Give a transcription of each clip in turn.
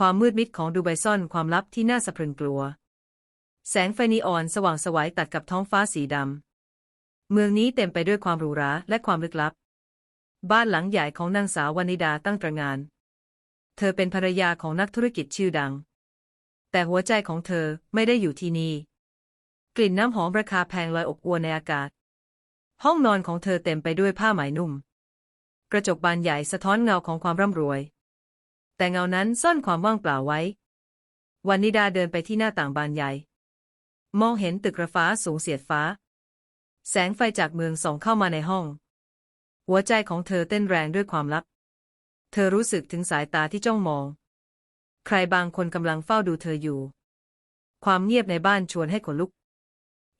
ความมืดมิดของดูไบซ่อนความลับที่น่าสะพรึงกลัว แสงไฟนีออนสว่างสวัยตัดกับท้องฟ้าสีดำ เมืองนี้เต็มไปด้วยความหรูหราและความลึกลับ บ้านหลังใหญ่ของนางสาววานิดาตั้งตระงาน เธอเป็นภรรยาของนักธุรกิจชื่อดัง แต่หัวใจของเธอไม่ได้อยู่ที่นี่ กลิ่นน้ำหอมราคาแพงลอยอบอวนในอากาศ ห้องนอนของเธอเต็มไปด้วยผ้าไหมนุ่ม กระจกบานใหญ่สะท้อนเงาของความร่ำรวย แต่เงานั้นซ่อนความว่างเปล่าไว้ วันนิดาเดินไปที่หน้าต่างบานใหญ่ มองเห็นตึกระฟ้าสูงเสียดฟ้า แสงไฟจากเมืองส่องเข้ามาในห้อง หัวใจของเธอเต้นแรงด้วยความลับ เธอรู้สึกถึงสายตาที่จ้องมอง ใครบางคนกำลังเฝ้าดูเธออยู่ ความเงียบในบ้านชวนให้ขนลุก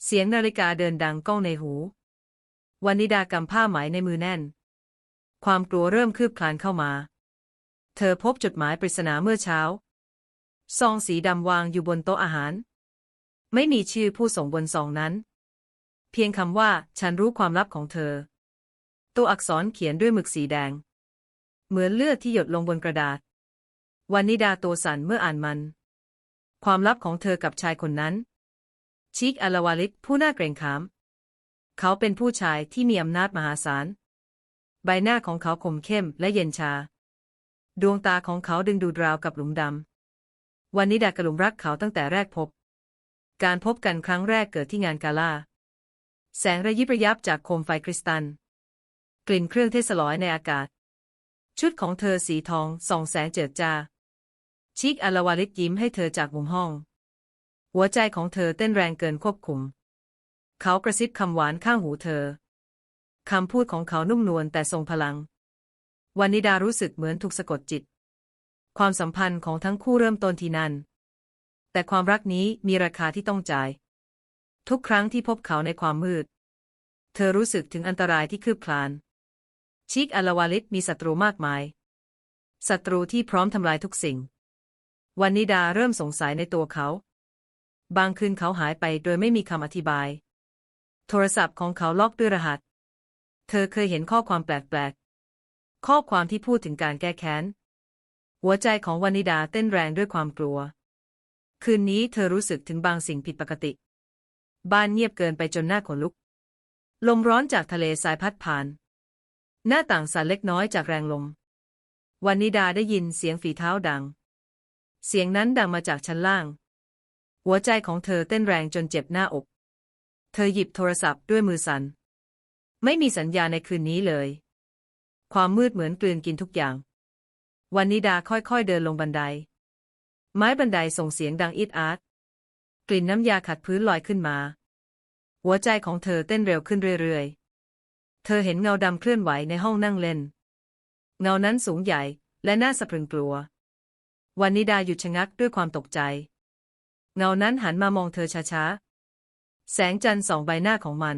เสียงนาฬิกาเดินดังก้องในหู วันนิดากำผ้าไหมในมือแน่น ความกลัวเริ่มคืบคลานเข้ามา เธอพบจดหมายปริศนาเมื่อเช้า ซองสีดำวางอยู่บนโต๊ะอาหาร ไม่มีชื่อผู้ส่งบนซองนั้น เพียงคำว่า ฉันรู้ความลับของเธอ ตัวอักษรเขียนด้วยหมึกสีแดง เหมือนเลือดที่หยดลงบนกระดาษ วันนิดาตัวสั่นเมื่ออ่านมัน ความลับของเธอกับชายคนนั้น ชิกอลาวาลิกผู้น่าเกรงขาม เขาเป็นผู้ชายที่มีอำนาจมหาศาล ใบหน้าของเขาคมเข้มและเย็นชา ดวงตาของเขาดึงดูดราวกับหลุมดำวันนิดากระหลุมรักเขาตั้งแต่แรกพบ การพบกันครั้งแรกเกิดที่งานกาล่า แสงระยิบระยับจากโคมไฟคริสตัล กลิ่นเครื่องเทศลอยในอากาศ ชุดของเธอสีทองส่องแสงเจิดจ้า ชิกอลาวาลิกยิ้มให้เธอจากมุมห้อง หัวใจของเธอเต้นแรงเกินควบคุม เขากระซิบคำหวานข้างหูเธอคำพูดของเขานุ่มนวลแต่ทรงพลัง วันนิดารู้สึกเหมือนถูกสะกดจิต ความสัมพันธ์ของทั้งคู่เริ่มต้นที่นั่นแต่ความรักนี้มีราคาที่ต้องจ่าย ทุกครั้งที่พบเขาในความมืด เธอรู้สึกถึงอันตรายที่คืบคลาน ชิกอลาวาลิตมีศัตรูมากมาย ศัตรูที่พร้อมทำลายทุกสิ่ง วันนิดาเริ่มสงสัยในตัวเขา บางคืนเขาหายไปโดยไม่มีคำอธิบาย โทรศัพท์ของเขาล็อกด้วยรหัส เธอเคยเห็นข้อความแปลกๆ ข้อความที่พูดถึงการแก้แค้น หัวใจของวานิดาเต้นแรงด้วยความกลัว คืนนี้เธอรู้สึกถึงบางสิ่งผิดปกติ บ้านเงียบเกินไปจนหน้าขนลุก ลมร้อนจากทะเลสายพัดผ่าน หน้าต่างสั่นเล็กน้อยจากแรงลมวันนิดาได้ยินเสียงฝีเท้าดัง เสียงนั้นดังมาจากชั้นล่าง หัวใจของเธอเต้นแรงจนเจ็บหน้าอก เธอหยิบโทรศัพท์ด้วยมือสัน่น ไม่มีสัญญาในคืนนี้เลย ความมืดเหมือนกลืนกินทุกอย่าง วันนิดาค่อยๆเดินลงบันได ไม้บันไดส่งเสียงดังอีดอาร์ตกลิ่นน้ำยาขัดพื้นลอยขึ้นมา หัวใจของเธอเต้นเร็วขึ้นเรื่อยๆ เธอเห็นเงาดำเคลื่อนไหวในห้องนั่งเล่น เงานั้นสูงใหญ่และน่าสะพรึงกลัว วันนิดาหยุดชะงักด้วยความตกใจ เงานั้นหันมามองเธอช้าๆ แสงจันทร์ส่องใบหน้าของมัน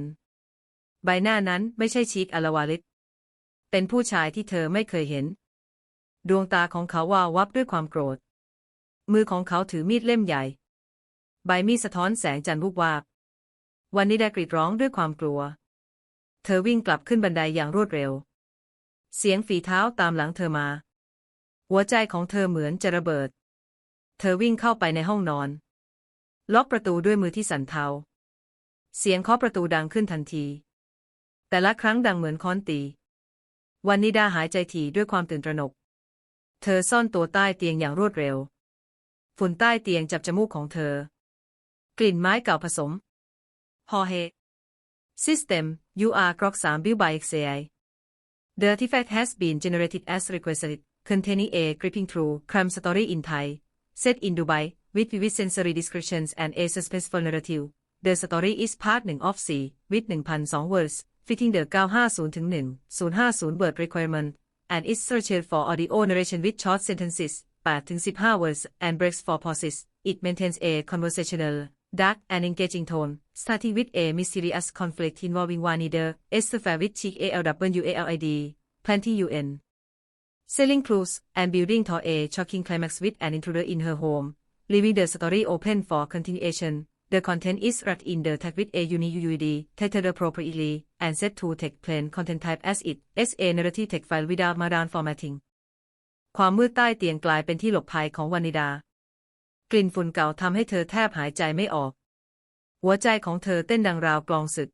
ใบหน้านั้นไม่ใช่ชิกอลาวาลิต เป็นผู้ชายที่เธอไม่เคยเห็น ดวงตาของเขาวาววับด้วยความโกรธ มือของเขาถือมีดเล่มใหญ่ ใบมีดสะท้อนแสงจันทร์วุบวาบ วันนิดากรีดร้องด้วยความกลัว เธอวิ่งกลับขึ้นบันไดอย่างรวดเร็ว เสียงฝีเท้าตามหลังเธอมา หัวใจของเธอเหมือนจะระเบิด เธอวิ่งเข้าไปในห้องนอน ล็อกประตูด้วยมือที่สั่นเทา เสียงเคาะประตูดังขึ้นทันที แต่ละครั้งดังเหมือนค้อนตี วันนิดาหายใจถี่ด้วยความตื่นตระหนก เธอซ่อนตัวใต้เตียงอย่างรวดเร็ว ฝุ่นใต้เตียงจับจมูกของเธอ กลิ่นไม้เก่าผสมฮอเฮ System UR Grok 3 Built by XAI The artifact has been generated as requested containing a gripping true crime story in Thai set in Dubai with vivid sensory descriptions and a suspenseful narrative The story is part 1 of 4 with 1,002 words fitting the 950-1050 word requirement and is searched for audio narration with short sentences 8-15 words and breaks for pauses. It maintains a conversational, dark and engaging tone, starting with a mysterious conflict involving one either, Esther with G-A-L-W-A-L-I-D, plenty UN. Selling clues and building to a shocking climax with an intruder in her home, leaving the story open for continuation. The content is wrapped in the tag with a unique UUD, titled appropriately, and set to take plain content type as it, as a narrative text file without modern formatting. ความมืดใต้เตียงกลายเป็นที่หลบภัยของวานิดา กลิ่นฝุ่นเก่าทำให้เธอแทบหายใจไม่ออก หัวใจของเธอเต้นดังราวกลองศึก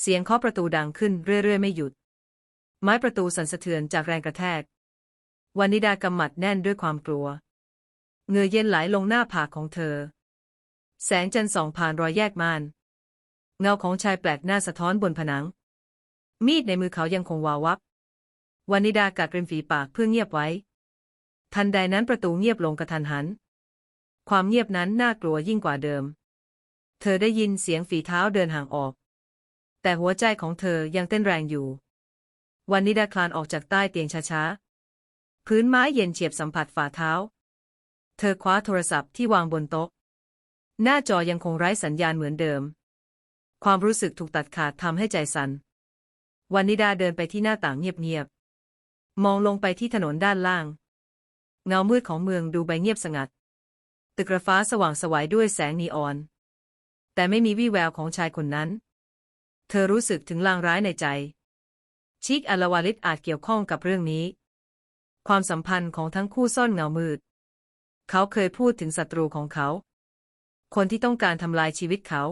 เสียงเคาะประตูดังขึ้นเรื่อยๆ ไม่หยุด ไม้ประตูสั่นสะเทือนจากแรงกระแทกวานิดากำหมัดแน่นด้วยความกลัวเหงื่อเย็นไหลลงหน้าผากของเธอ แสงจันทร์ส่องผ่านรอยแยกม่าน เงาของชายแปลกหน้าสะท้อนบนผนัง มีดในมือเขายังคงวาววับวานิดากัดริมฝีปากเพื่อเงียบไว้ ทันใดนั้นประตูเงียบลงกระทันหัน ความเงียบนั้นน่ากลัวยิ่งกว่าเดิม เธอได้ยินเสียงฝีเท้าเดินห่างออก แต่หัวใจของเธอยังเต้นแรงอยู่วานิดาคลานออกจากใต้เตียงช้าๆ พื้นไม้เย็นเฉียบสัมผัสฝ่าเท้า เธอคว้าโทรศัพท์ที่วางบนโต๊ะ หน้าจอยังคงไร้สัญญาณเหมือนเดิม ความรู้สึกถูกตัดขาดทำให้ใจสัน่นวานิดาเดินไปที่หน้าต่างเงียบๆ มองลงไปที่ถนนด้านล่าง เงามืดของเมืองดูใบเงียบสงัด ตึกระฟ้าสว่างสวายด้วยแสงนีออน แต่ไม่มีวี่แววของชายคนนั้น เธอรู้สึกถึงลางร้ายในใจ ชิกอลาวาลิตอาจเกี่ยวข้องกับเรื่องนี้ ความสัมพันธ์ของทั้งคู่ซ่อนเงามืด เขาเคยพูดถึงศัตรูของเขา คนที่ต้องการทำลายชีวิตเขา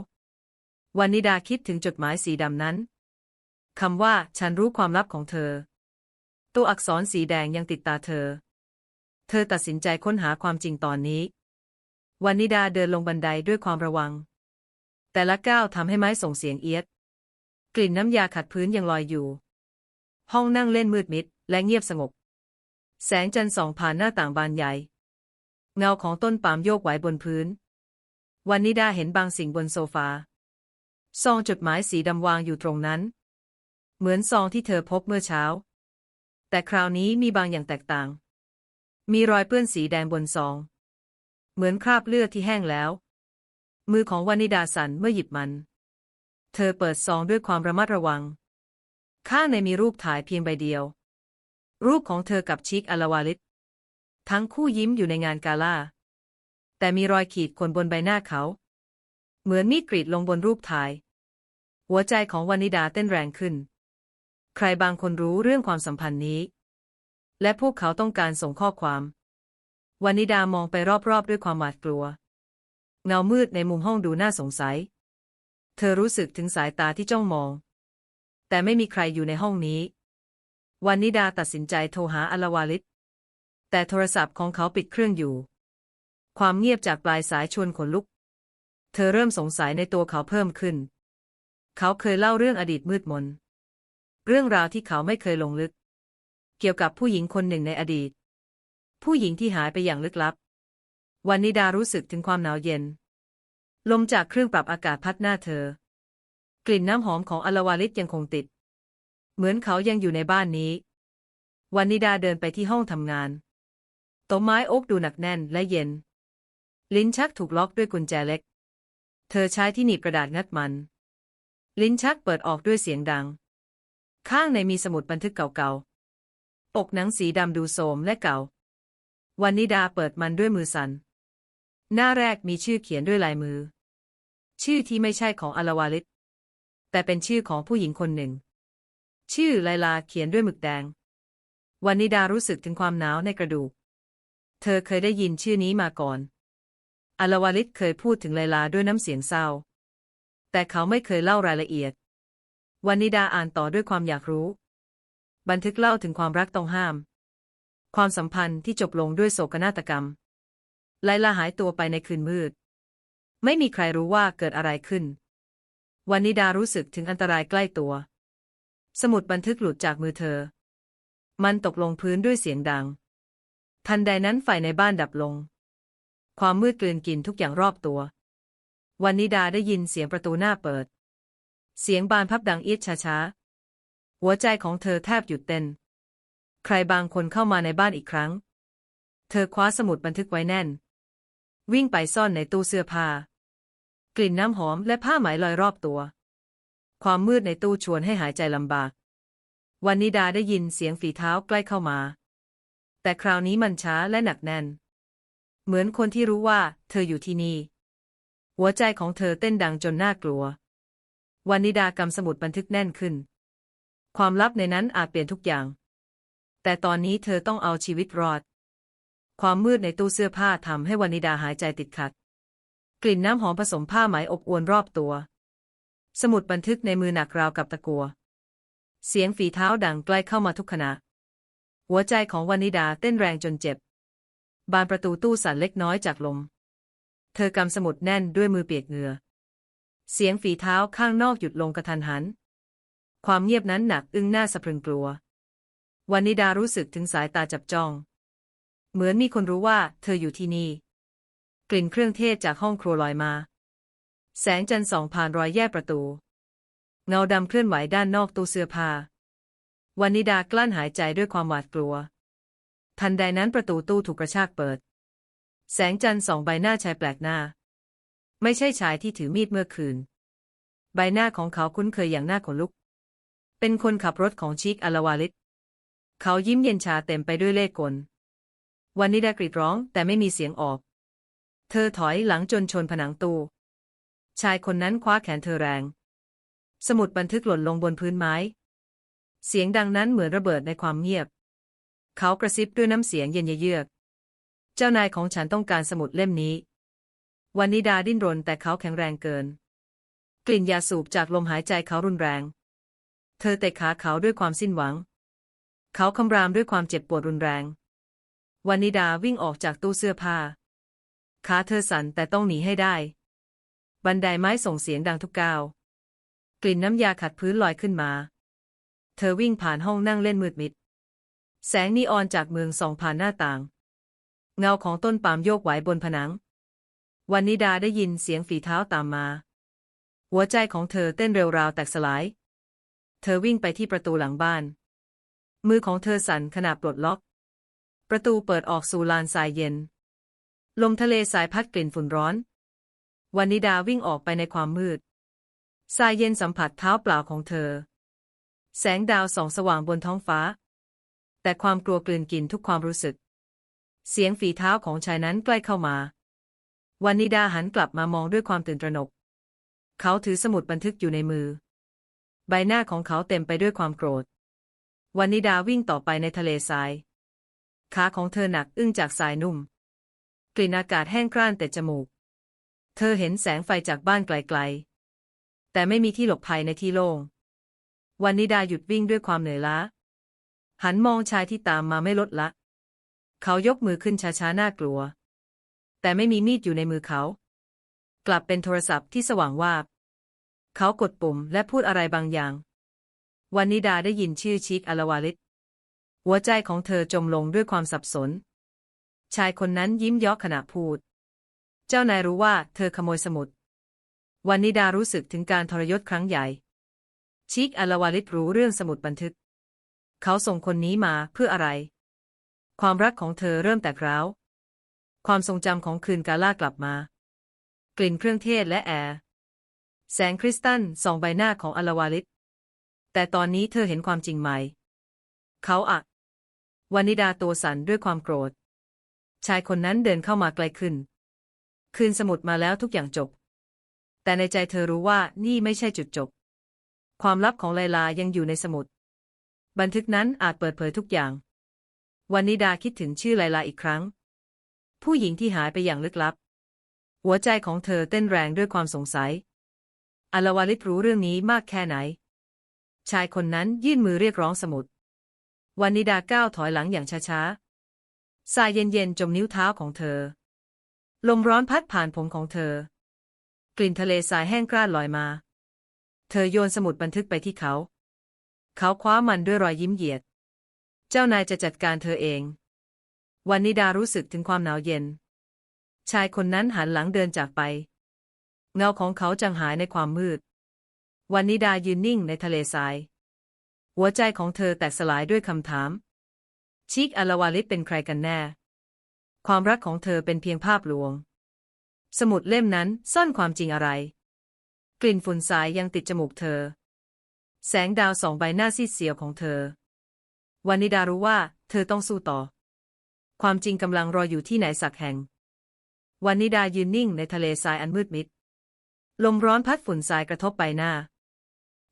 วันนิดาคิดถึงจดหมายสีดำนั้นคำว่า ฉันรู้ความลับของเธอ ตัวอักษรสีแดงยังติดตาเธอ เธอตัดสินใจค้นหาความจริงตอนนี้ วันนิดาเดินลงบันไดด้วยความระวัง แต่ละก้าวทำให้ไม้ส่งเสียงเอียด กลิ่นน้ำยาขัดพื้นยังลอยอยู่ ห้องนั่งเล่นมืดมิด และเงียบสงบ แสงจันทร์ส่องผ่านหน้าต่างบานใหญ่ เงาของต้นปาล์มโยกไหวบนพื้น วันนิดาเห็นบางสิ่งบนโซฟา ซองจดหมายสีดำวางอยู่ตรงนั้น เหมือนซองที่เธอพบเมื่อเช้า แต่คราวนี้มีบางอย่างแตกต่าง มีรอยเปื้อนสีแดงบนซอง เหมือนคราบเลือดที่แห้งแล้ว มือของวานิดาสั่นเมื่อหยิบมัน เธอเปิดซองด้วยความระมัดระวัง ข้างในมีรูปถ่ายเพียงใบเดียว รูปของเธอกับชิคอลาวาลิต ทั้งคู่ยิ้มอยู่ในงานกาล่า แต่มีรอยขีดข่วนบนใบหน้าเขา เหมือนมีดกรีดลงบนรูปถ่าย หัวใจของวานิดาเต้นแรงขึ้น ใครบางคนรู้เรื่องความสัมพันธ์นี้ และพวกเขาต้องการส่งข้อความวานิดามองไปรอบๆด้วยความหวาดกลัว เงามืดในมุมห้องดูน่าสงสัย เธอรู้สึกถึงสายตาที่จ้องมอง แต่ไม่มีใครอยู่ในห้องนี้วานิดาตัดสินใจโทรหาอลาวาลิตแต่โทรศัพท์ของเขาปิดเครื่องอยู่ ความเงียบจากปลายสายชวนขนลุก เธอเริ่มสงสัยในตัวเขาเพิ่มขึ้น เขาเคยเล่าเรื่องอดีตมืดมน เรื่องราวที่เขาไม่เคยลงลึก เกี่ยวกับผู้หญิงคนหนึ่งในอดีต ผู้หญิงที่หายไปอย่างลึกลับ วันนิดารู้สึกถึงความหนาวเย็น ลมจากเครื่องปรับอากาศพัดหน้าเธอ กลิ่นน้ำหอมของอลาวาลิตยังคงติด เหมือนเขายังอยู่ในบ้านนี้ วันนิดาเดินไปที่ห้องทำงานโต๊ะไม้โอ๊กดูหนักแน่นและเย็น ลิ้นชักถูกล็อกด้วยกุญแจเล็ก เธอใช้ที่หนีบกระดาษงัดมัน ลิ้นชักเปิดออกด้วยเสียงดัง ข้างในมีสมุดบันทึกเก่าๆปกหนังสีดำดูโสมและเก่า วันนิดาเปิดมันด้วยมือสัน่น หน้าแรกมีชื่อเขียนด้วยลายมือ ชื่อที่ไม่ใช่ของอลาวาลิต แต่เป็นชื่อของผู้หญิงคนหนึ่ง ชื่อไลลาเขียนด้วยหมึกแดง วันนิดารู้สึกถึงความหนาวในกระดูก เธอเคยได้ยินชื่อนี้มาก่อน อลาวาลิตเคยพูดถึงไลลาด้วยน้ำเสียงเศร้า แต่เขาไม่เคยเล่ารายละเอียด วันนิดาอ่านต่อด้วยความอยากรู้ บันทึกเล่าถึงความรักต้องห้าม ความสัมพันธ์ที่จบลงด้วยโศกนาฏกรรม ไลลาหายตัวไปในคืนมืด ไม่มีใครรู้ว่าเกิดอะไรขึ้น วันนิดารู้สึกถึงอันตรายใกล้ตัว สมุดบันทึกหลุดจากมือเธอ มันตกลงพื้นด้วยเสียงดัง ทันใดนั้นไฟในบ้านดับลง ความมืดกลืนกินทุกอย่างรอบตัว วันนิดาได้ยินเสียงประตูหน้าเปิด เสียงบานพับดังเอียดช้าๆ หัวใจของเธอแทบหยุดเต้น ใครบางคนเข้ามาในบ้านอีกครั้ง เธอคว้าสมุดบันทึกไว้แน่น วิ่งไปซ่อนในตู้เสื้อผ้า กลิ่นน้ำหอมและผ้าไหมลอยรอบตัว ความมืดในตู้ชวนให้หายใจลำบาก วันนิดาได้ยินเสียงฝีเท้าใกล้เข้ามา แต่คราวนี้มันช้าและหนักแน่น เหมือนคนที่รู้ว่าเธออยู่ที่นี่ หัวใจของเธอเต้นดังจนน่ากลัว วันนิดากำสมุดบันทึกแน่นขึ้น ความลับในนั้นอาจเปลี่ยนทุกอย่าง แต่ตอนนี้เธอต้องเอาชีวิตรอด ความมืดในตู้เสื้อผ้าทำให้วานิดาหายใจติดขัด กลิ่นน้ำหอมผสมผ้าไหมอบอวนรอบตัว สมุดบันทึกในมือหนักราวกับตะกัว เสียงฝีเท้าดังใกล้เข้ามาทุกขณะ หัวใจของวานิดาเต้นแรงจนเจ็บ บานประตูตู้สั่นเล็กน้อยจากลม เธอกำสมุดแน่นด้วยมือเปียกเหงื่อ เสียงฝีเท้าข้างนอกหยุดลงกระทันหัน ความเงียบนั้นหนักอึ้งหน้าสะพรึงกลัววานิดารู้สึกถึงสายตาจับจ้อง เหมือนมีคนรู้ว่าเธออยู่ที่นี่ กลิ่นเครื่องเทศจากห้องครัวลอยมา แสงจันทร์ส่องผ่านรอยแยกประตู เงาดำเคลื่อนไหวด้านนอกตู้เสื้อผ้าวานิดากลั้นหายใจด้วยความหวาดกลัว ทันใดนั้นประตูตู้ถูกกระชากเปิด แสงจันทร์ส่องใบหน้าชายแปลกหน้า ไม่ใช่ชายที่ถือมีดเมื่อคืน ใบหน้าของเขาคุ้นเคยอย่างน่าขนลุก เป็นคนขับรถของชิคอลาวาลิต เขายิ้มเย็นชาเต็มไปด้วยเล่ห์กล วันนิดากรีดร้องแต่ไม่มีเสียงออก เธอถอยหลังจนชนผนังตู้ ชายคนนั้นคว้าแขนเธอแรง สมุดบันทึกหล่นลงบนพื้นไม้ เสียงดังนั้นเหมือนระเบิดในความเงียบ เขากระซิบด้วยน้ำเสียงเย็นเยือก เจ้านายของฉันต้องการสมุดเล่มนี้ วันนิดาดิ้นรนแต่เขาแข็งแรงเกิน กลิ่นยาสูบจากลมหายใจเขารุนแรง เธอเตะขาเขาด้วยความสิ้นหวัง เขาคำรามด้วยความเจ็บปวดรุนแรง วันนิดาวิ่งออกจากตู้เสื้อผ้า ขาเธอสั่นแต่ต้องหนีให้ได้ บันไดไม้ส่งเสียงดังทุกก้าวกลิ่นน้ำยาขัดพื้นลอยขึ้นมา เธอวิ่งผ่านห้องนั่งเล่นมืดมิด แสงนีออนจากเมืองส่องผ่านหน้าต่าง เงาของต้นปาล์มโยกไหวบนผนัง วันนิดาได้ยินเสียงฝีเท้าตามมา หัวใจของเธอเต้นเร็วราวแตกสลาย เธอวิ่งไปที่ประตูหลังบ้าน มือของเธอสั่นขณะปลดล็อก ประตูเปิดออกสู่ลานทรายเย็น ลมทะเลสายพัดกลิ่นฝุ่นร้อน วันนิดาวิ่งออกไปในความมืดทรายเย็นสัมผัสเท้าเปล่าของเธอ แสงดาวส่องสว่างบนท้องฟ้า แต่ความกลัวกลืนกินทุกความรู้สึก เสียงฝีเท้าของชายนั้นใกล้เข้ามา วันนิดาหันกลับมามองด้วยความตื่นตระหนก เขาถือสมุดบันทึกอยู่ในมือ ใบหน้าของเขาเต็มไปด้วยความโกรธ วันนิดาวิ่งต่อไปในทะเลทราย ขาของเธอหนักอึ้งจากทรายนุ่ม กลิ่นอากาศแห้งกร้านแต่จมูก เธอเห็นแสงไฟจากบ้านไกลๆ แต่ไม่มีที่หลบภัยในที่โล่งวันนิดาหยุดวิ่งด้วยความเหนื่อยล้า หันมองชายที่ตามมาไม่ลดละ เขายกมือขึ้นช้าๆน่ากลัว แต่ไม่มีมีดอยู่ในมือเขา กลับเป็นโทรศัพท์ที่สว่างวาบ เขากดปุ่มและพูดอะไรบางอย่าง วันนิดาได้ยินชื่อชิคอลาวาลิต หัวใจของเธอจมลงด้วยความสับสน ชายคนนั้นยิ้มยาะขณะพูด เจ้านายรู้ว่าเธอขโมยสมุด วันนิดารู้สึกถึงการทรยศครั้งใหญ่ ชิคอลาวาลิตรู้เรื่องสมุดบันทึก เขาส่งคนนี้มาเพื่ออะไร ความรักของเธอเริ่มแตกร้าว ความทรงจำของคืนกาล่ากลับมา กลิ่นเครื่องเทศและแอร์แสงคริสตัลส่องใบหน้าของอลาวาลิต แต่ตอนนี้เธอเห็นความจริงไหม เขาอะวานิดาตัวสั่นด้วยความโกรธ ชายคนนั้นเดินเข้ามาไกลขึ้น คืนสมุดมาแล้วทุกอย่างจบ แต่ในใจเธอรู้ว่านี่ไม่ใช่จุดจบ ความลับของไลลายังอยู่ในสมุด บันทึกนั้นอาจเปิดเผยทุกอย่าง วันนิดาคิดถึงชื่อไลลาอีกครั้ง ผู้หญิงที่หายไปอย่างลึกลับ หัวใจของเธอเต้นแรงด้วยความสงสัยอลาวาลิตรู้เรื่องนี้มากแค่ไหน ชายคนนั้นยื่นมือเรียกร้องสมุด วันนิดาก้าวถอยหลังอย่างช้าๆ สายเย็นๆ จมนิ้วเท้าของเธอ ลมร้อนพัดผ่านผมของเธอ กลิ่นทะเลทรายแห้งกร้านลอยมา เธอโยนสมุดบันทึกไปที่เขา เขาคว้ามันด้วยรอยยิ้มเหยียด เจ้านายจะจัดการเธอเอง วันนิดารู้สึกถึงความหนาวเย็น ชายคนนั้นหันหลังเดินจากไป เงาของเขาจางหายในความมืด วันนิดายืนนิ่งในทะเลทราย หัวใจของเธอแตกสลายด้วยคำถาม ชิคอลาวาลิตเป็นใครกันแน่ ความรักของเธอเป็นเพียงภาพลวง สมุดเล่มนั้นซ่อนความจริงอะไร กลิ่นฝุ่นสายยังติดจมูกเธอ แสงดาวสองใบหน้าซีดเสียวของเธอวันนิดารู้ว่า เธอต้องสู้ต่อ ความจริงกำลังรออยู่ที่ไหนสักแห่งวันนิดายืนนิ่งในทะเลทรายอันมืดมิด ลมร้อนพัดฝุ่นทรายกระทบใบหน้า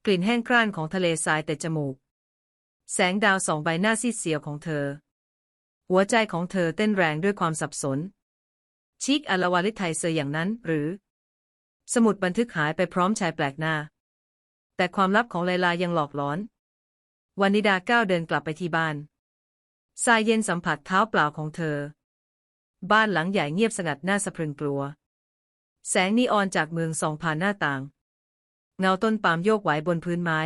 กลิ่นแห้งกร้านของทะเลทรายแต่จมูก แสงดาวสองใบหน้าซีดเสียวของเธอ หัวใจของเธอเต้นแรงด้วยความสับสน ชิกอลาวาลิไทยเซอร์อย่างนั้นหรือ สมุดบันทึกหายไปพร้อมชายแปลกหน้า แต่ความลับของไลลายังหลอกหลอนวันนิดาก้าวเดินกลับไปที่บ้านทรายเย็นสัมผัสเท้าเปล่าของเธอ บ้านหลังใหญ่เงียบสงัดน่าสะพรึงกลัว แสงนีออนจากเมืองส่องผ่านหน้าต่าง เงาต้นปาล์มโยกไหวบนพื้นไม้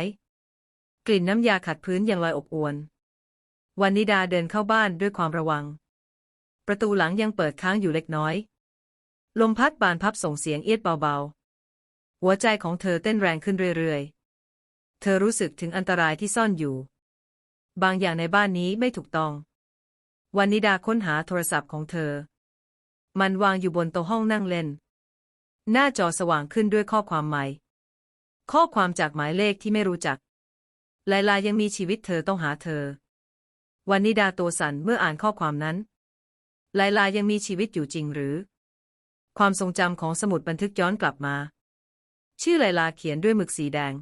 กลิ่นน้ำยาขัดพื้นยังลอยอบอวนวันนิดาเดินเข้าบ้านด้วยความระวัง ประตูหลังยังเปิดค้างอยู่เล็กน้อย ลมพัดบานพับส่งเสียงเอียดเบาๆ หัวใจของเธอเต้นแรงขึ้นเรื่อยๆ เธอรู้สึกถึงอันตรายที่ซ่อนอยู่ บางอย่างในบ้านนี้ไม่ถูกต้อง วันนิดาค้นหาโทรศัพท์ของเธอ มันวางอยู่บนโต๊ะห้องนั่งเล่น หน้าจอสว่างขึ้นด้วยข้อความใหม่ ข้อความจากหมายเลขที่ไม่รู้จักไลลายังมีชีวิตเธอต้องหาเธอ วันนิดาตัวสั่นเมื่ออ่านข้อความนั้นไลลายังมีชีวิตอยู่จริงหรือ ความทรงจำของสมุดบันทึกย้อนกลับมา ชื่อไลลาเขียนด้วยหมึกสีแดง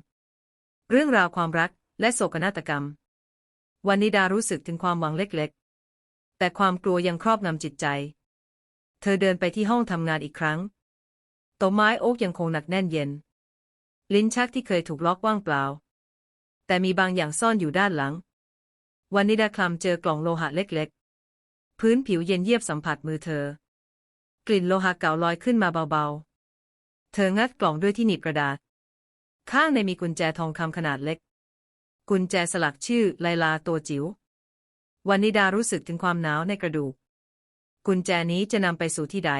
เรื่องราวความรักและโศกนาฏกรรม วันนิดารู้สึกถึงความหวังเล็กๆ แต่ความกลัวยังครอบงำจิตใจ เธอเดินไปที่ห้องทำงานอีกครั้งต๊ะไม้โอ๊กยังคงหนักแน่นเย็น ลิ้นชักที่เคยถูกล็อกว่างเปล่า แต่มีบางอย่างซ่อนอยู่ด้านหลัง วันนิดาคลำเจอกล่องโลหะเล็กๆ พื้นผิวเย็นเยียบสัมผัสมือเธอ กลิ่นโลหะเก่าลอยขึ้นมาเบาๆ เธองัดกล่องด้วยที่หนีบกระดาษ ข้างในมีกุญแจทองคำขนาดเล็ก กุญแจสลักชื่อไลลาตัวจิ๋ววันนิดารู้สึกถึงความหนาวในกระดูก กุญแจนี้จะนำไปสู่ที่ใด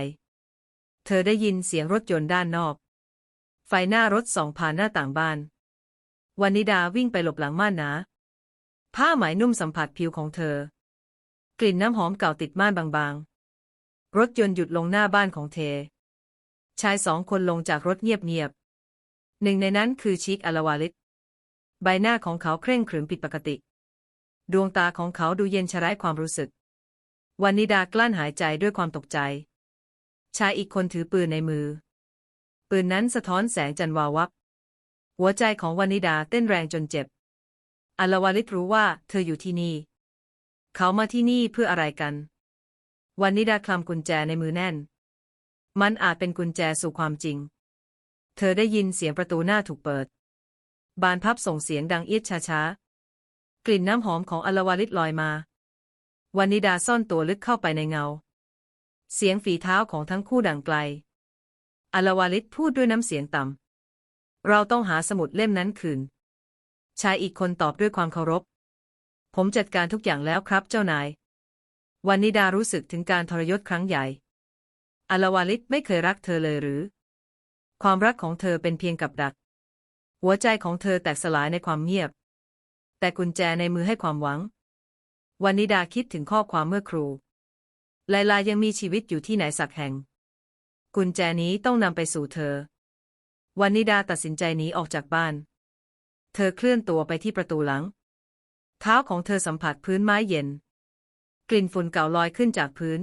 เธอได้ยินเสียงรถยนต์ด้านนอก ไฟหน้ารถส่องผ่านหน้าต่างบ้าน วันนิดาวิ่งไปหลบหลังม่านหนา ผ้าไหมนุ่มสัมผัสผิวของเธอ กลิ่นน้ำหอมเก่าติดม่านบางๆ รถยนต์หยุดลงหน้าบ้านของเธอชายสองคนลงจากรถเงียบๆ หนึ่งในนั้นคือชิคอลาวาลิตใบหน้าของเขาเคร่งขรึมผิดปกติ ดวงตาของเขาดูเย็นชะไร้ความรู้สึกวันนิดากลั้นหายใจด้วยความตกใจ ชายอีกคนถือปืนในมือ ปืนนั้นสะท้อนแสงจันทร์วาววับ หัวใจของวานิดาเต้นแรงจนเจ็บอลาวาลิตรู้ว่าเธออยู่ที่นี่ เขามาที่นี่เพื่ออะไรกันวานิดาคลำกุญแจในมือแน่น มันอาจเป็นกุญแจสู่ความจริง เธอได้ยินเสียงประตูหน้าถูกเปิด บานพับส่งเสียงดังเอียดช้าๆ กลิ่นน้ำหอมของอลาวาลิตลอยมา วานิดาซ่อนตัวลึกเข้าไปในเงา เสียงฝีเท้าของทั้งคู่ดังไกล อลาวาลิตพูดด้วยน้ำเสียงต่ำ เราต้องหาสมุดเล่มนั้นคืน ชายอีกคนตอบด้วยความเคารพ ผมจัดการทุกอย่างแล้วครับเจ้านายวันนิดารู้สึกถึงการทรยศครั้งใหญ่อลาวาลิตไม่เคยรักเธอเลยหรือ ความรักของเธอเป็นเพียงกับดัก หัวใจของเธอแตกสลายในความเงียบ แต่กุญแจในมือให้ความหวัง วันนิดาคิดถึงข้อความเมื่อครูไลลายังมีชีวิตอยู่ที่ไหนสักแห่ง กุญแจนี้ต้องนำไปสู่เธอ วันนิดาตัดสินใจหนีออกจากบ้าน เธอเคลื่อนตัวไปที่ประตูหลัง เท้าของเธอสัมผัสพื้นไม้เย็น กลิ่นฝุ่นเก่าลอยขึ้นจากพื้น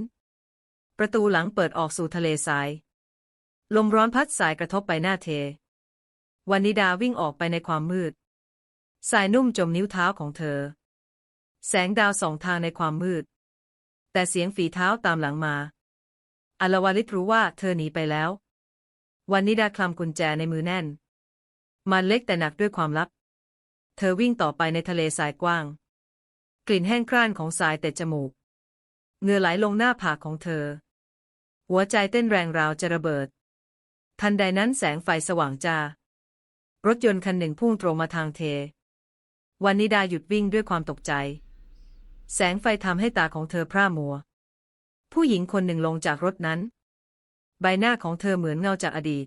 ประตูหลังเปิดออกสู่ทะเลทราย ลมร้อนพัดสายกระทบไปหน้าเท วันนิดาวิ่งออกไปในความมืด สายนุ่มจมนิ้วเท้าของเธอ แสงดาวส่องทางในความมืด แต่เสียงฝีเท้าตามหลังมาอลาวาลิตรู้ว่าเธอหนีไปแล้ว วันนิดาคลำกุญแจในมือแน่น มันเล็กแต่หนักด้วยความลับ เธอวิ่งต่อไปในทะเลทรายกว้าง กลิ่นแห้งคร้านของทรายเตะจมูก เหงื่อไหลลงหน้าผากของเธอ หัวใจเต้นแรงราวจะระเบิด ทันใดนั้นแสงไฟสว่างจ้ารถยนต์คันหนึ่งพุ่งตรงมาทางเท วันนิดาหยุดวิ่งด้วยความตกใจ แสงไฟทำให้ตาของเธอพร่ามัว ผู้หญิงคนหนึ่งลงจากรถนั้น ใบหน้าของเธอเหมือนเงาจากอดีต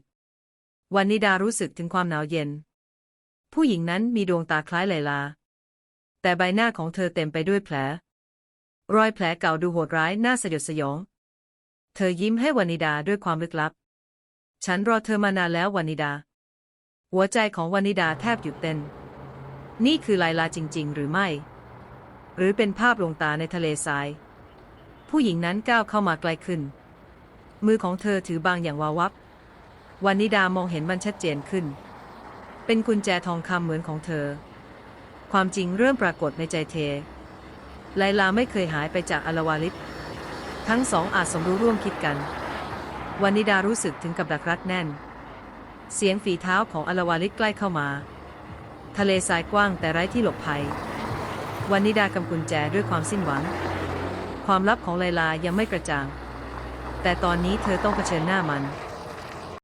วันนิดารู้สึกถึงความหนาวเย็น ผู้หญิงนั้นมีดวงตาคล้ายไลลา แต่ใบหน้าของเธอเต็มไปด้วยแผล รอยแผลเก่าดูโหดร้ายน่าสยดสยอง เธอยิ้มให้วานิดาด้วยความลึกลับ ฉันรอเธอมานานแล้ววานิดา หัวใจของวานิดาแทบหยุดเต้น นี่คือไลลาจริง ๆ หรือไม่ หรือเป็นภาพลวงตาในทะเลทราย ผู้หญิงนั้นก้าวเข้ามาใกล้ขึ้น มือของเธอถือบางอย่างวาววับวานิดามองเห็นมันชัดเจนขึ้น เป็นกุญแจทองคำเหมือนของเธอ ความจริงเริ่มปรากฏในใจเธอไลลาไม่เคยหายไปจากอลาวาลิดทั้งสองอาจสมรู้ร่วมคิดกัน วานิดารู้สึกถึงกับดักรัดแน่น เสียงฝีเท้าของอลาวาลิกใกล้เข้ามา ทะเลทรายกว้างแต่ไร้ที่หลบภัย วานิดากำกุญแจด้วยความสิ้นหวัง ความลับของไลลายังไม่กระจ่าง แต่ตอนนี้เธอต้องเผชิญหน้ามัน